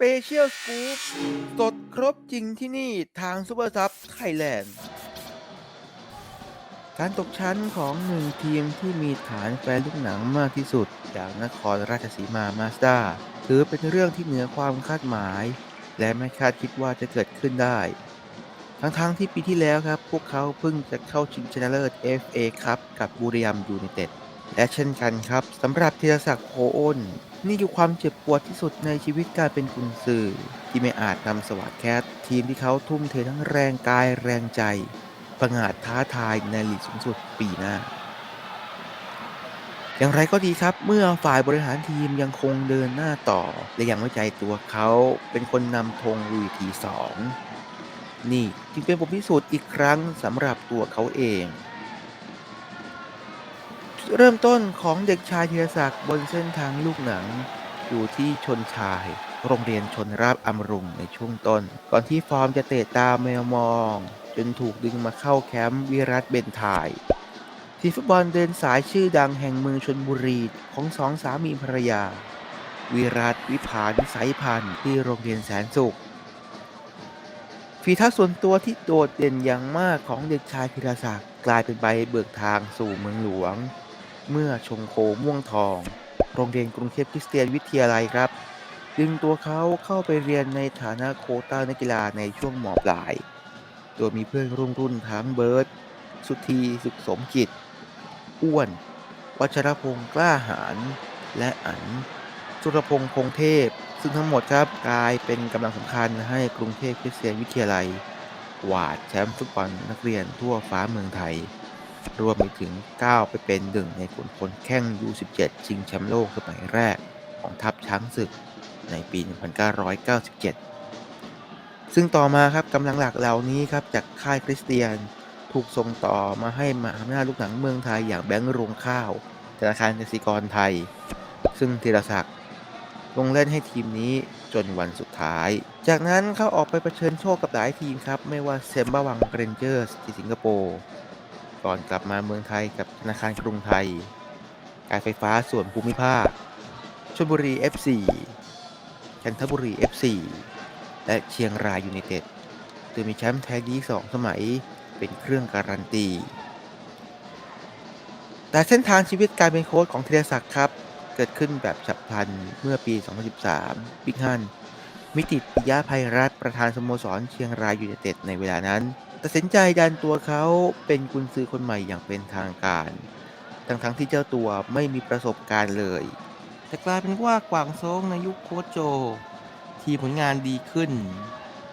เปเชียลสกู๊ปสดครบจริงที่นี่ทางซูเปอร์ซับไทยแลนด์ การตกชั้นของหนึ่งทีมที่มีฐานแฟนลูกหนังมากที่สุดอย่างนครราชสีมามาสด้าถือเป็นเรื่องที่เหนือความคาดหมาย และไม่คาดคิดว่าจะเกิดขึ้นได้ ทั้งๆทที่ปีที่แล้วครับ พวกเขาเพิ่งจะเข้าชิงชนะเลิศ FA ครับกับบุรีรัมย์ยูไนเต็ดและเช่นกันครับสำหรับธีรศักดิ์โพอ้นนี่คือความเจ็บปวดที่สุดในชีวิตการเป็นกุนซือ ที่ไม่อาจนำสวัสดแคททีมที่เขาทุ่มเททั้งแรงกายแรงใจ ประงาดท้าทายในลีกสูงสุดปีหน้า อย่างไรก็ดีครับเมื่อฝ่ายบริหารทีมยังคงเดินหน้าต่อ และยังไว้ใจตัวเขาเป็นคนนำธงลุยทีสองนี่จึงเป็นบทพิสูจน์อีกครั้งสำหรับตัวเขาเอง เริ่มต้นของเด็กชายธีรศักดิ์บนเส้นทางลูกหนัง อยู่ที่ชนชาย โรงเรียนชนราบอำรุงในช่วงต้น ก่อนที่ฟอร์มจะเตะตาแมวมอง จนถูกดึงมาเข้าแคมป์วิรัตเบนทายทีมฟุตบอลเดินสายชื่อดังแห่งเมืองชนบุรีของสองสามีภรรยา วิรัตวิภาวิสัยพันธ์ที่โรงเรียนแสนสุขฝีเท้าส่วนตัวที่โดดเด่นอย่างมากของเด็กชายธีรศักดิ์กลายเป็นใบเบิกทางสู่เมืองหลวง เมื่อชงโคม่วงทอง โรงเรียนกรุงเทพคริสเตียนวิทยาลัยครับ ดึงตัวเขาเข้าไปเรียนในฐานะโคต้านักกีฬาในช่วงหมอปลาย โดยมีเพื่อนร่วมรุ่นทั้งเบิร์ตสุธีสุขสมจิตอ้วน วัชรพงศ์กล้าหาญและอันสุรพงษ์คงเทพ ซึ่งทั้งหมดครับกลายเป็นกำลังสำคัญให้กรุงเทพคริสเตียนวิทยาลัยกวาดแชมป์ฟุตบอลนักเรียนทั่วฟ้าเมืองไทย รวมไปถึงก้าวไปเป็นหนึ่งในขุนพลแข้ง U17 ชิงแชมป์โลกสมัยแรกของทัพช้างศึกในปี 1997 ซึ่งต่อมาครับกำลังหลักเหล่านี้ครับจากค่ายคริสเตียนถูกส่งต่อมาให้มาอำนาจลูกหนังเมืองไทยอย่างแบงก์รวงข้าวธนาคารกสิกรไทย ซึ่งธีรศักดิ์ลงเล่นให้ทีมนี้จนวันสุดท้าย จากนั้นเขาออกไปเผชิญโชคกับหลายทีมครับ ไม่ว่าเซมบ้าวังเรนเจอร์สที่สิงคโปร์ ก่อนกลับมาเมืองไทยกับธนาคารกรุงไทย การไฟฟ้าส่วนภูมิภาคชลบุรี FC จันทบุรี FC และเชียงรายยูไนเต็ดโดยมีแชมป์ไทยลีกสองสมัยเป็นเครื่องการันตี แต่เส้นทางชีวิตการเป็นโค้ชของธีรศักดิ์ครับ เกิดขึ้นแบบฉับพลันเมื่อปี 2013 บิ๊กฮันมิติปิยะภัยรัตน์ประธานสโมสรเชียงรายยูไนเต็ดในเวลานั้น ตัดสินใจดันตัวเขาเป็นกุนซือคนใหม่อย่างเป็นทางการ ทั้งๆที่เจ้าตัวไม่มีประสบการณ์เลย แต่กลายเป็นว่ากวางโซงในยุคโค้ชโจ ทีมผลงานดีขึ้น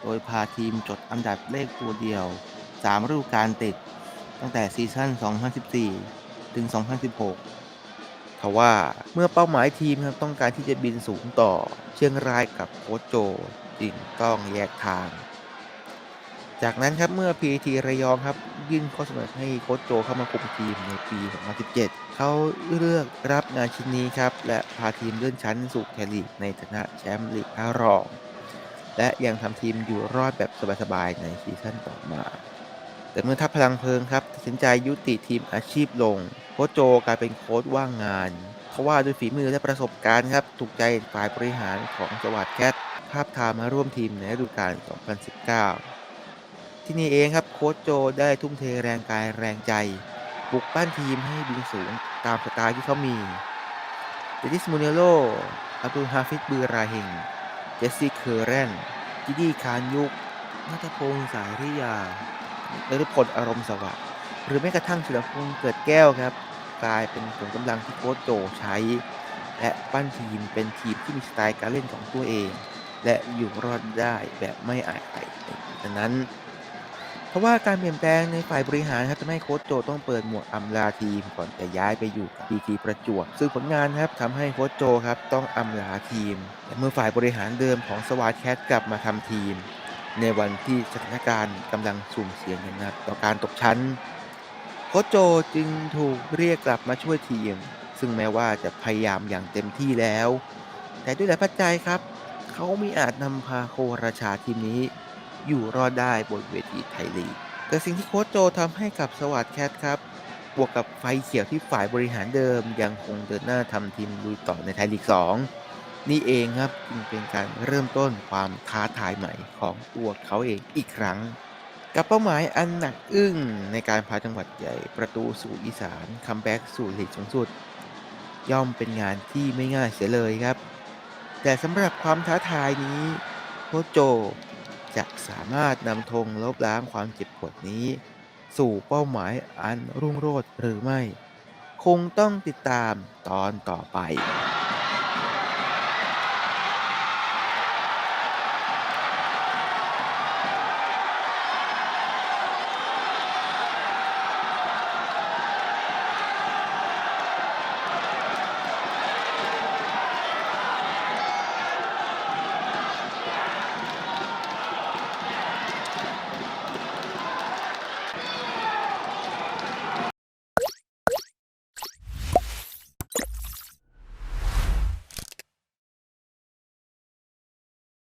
โดยพาทีมจดอันดับเลขตัวเดียว 3 ฤดูกาลติด ตั้งแต่ซีซั่น 2014 ถึง 2016 ทว่าเมื่อเป้าหมายทีมครับต้องการที่จะบินสูงต่อ เชียงรายกับโค้ชโจจึงต้องแยกทาง จากนั้นครับเมื่อ PT ระยองครับยื่นข้อเสนอให้โค้ชโจเข้ามาคุมทีมในปี 2017 เขาเลือกรับงานชิ้นนี้ครับและพาทีมเลื่อนชั้นสู่ไทยลีกในฐานะแชมป์ลีก5รอง และยังทำทีมอยู่รอดแบบสบายๆในซีซั่นต่อมา แต่เมื่อทัพพลังเพลิงครับตัดสินใจยุติทีมอาชีพลง โค้ชโจกลายเป็นโค้ชว่างงานเพราะว่าด้วยฝีมือและประสบการณ์ครับถูกใจฝ่ายบริหารของสวัสดแคทภาพทามาร่วมทีมในฤดูกาล 2019 ที่นี่เองครับโค้ชโจได้ทุ่มเทแรงกายแรงใจปลุกปั้นทีมให้บินสูงตามสไตล์ที่เขามีเดนิสมูเนโลอับดุลฮาฟิดบือราเฮงเจสซี่เคอร์เรนจิดี้คานยุกนัทพงศ์สายริยานฤพลอารมณ์สวัสดิ์หรือแม้กระทั่งศิลพงศ์เกิดแก้วครับ กลายเป็นผลกำลังที่โค้ชโจใช้ และปั้นทีมเป็นทีมที่มีสไตล์การเล่นของตัวเอง และอยู่รอดได้แบบไม่อายใครดังนั้น เพราะว่าการเปลี่ยนแปลงในฝ่ายบริหารครับทำให้โค้ชโจต้องเปิดหมวกอำลาทีมก่อนจะย้ายไปอยู่กับพีทีประจวบซึ่งผลงานครับทำให้โค้ชโจครับต้องอำลาทีมเมื่อฝ่ายบริหารเดิมของสวาตแคทกลับมาทำทีม ในวันที่สถานการณ์กำลังสุ่มเสี่ยงอย่างหนักต่อการตกชั้นโค้ชโจจึงถูกเรียกกลับมาช่วยทีม ซึ่งแม้ว่าจะพยายามอย่างเต็มที่แล้ว แต่ด้วยหลายปัจจัยครับ เขาม่อาจนำพาโคราชาทีมนี้ อยู่รอดได้บนเวทีไทยลีก แต่สิ่งที่โค้ชโจทำให้กับสวัสดแคทครับ บวกกับไฟเขียวที่ฝ่ายบริหารเดิม ยังคงเดินหน้าทำทีมลุยต่อในไทยลีก 2 นี่เองครับจึงเป็นการเริ่มต้นความท้าทายใหม่ของตัวเขาเองอีกครั้ง กับเป้าหมายอันหนักอึ้งในการพาจังหวัดใหญ่ประตูสู่อีสานคัมแบ็กสู่ลีกสูงสุด ย่อมเป็นงานที่ไม่ง่ายเสียเลยครับ แต่สำหรับความท้าทายนี้โค้ชโจ จะสามารถนำธงลบล้างความเจ็บปวดนี้ สู่เป้าหมายอันรุ่งโรจน์หรือไม่ คงต้องติดตามตอนต่อไป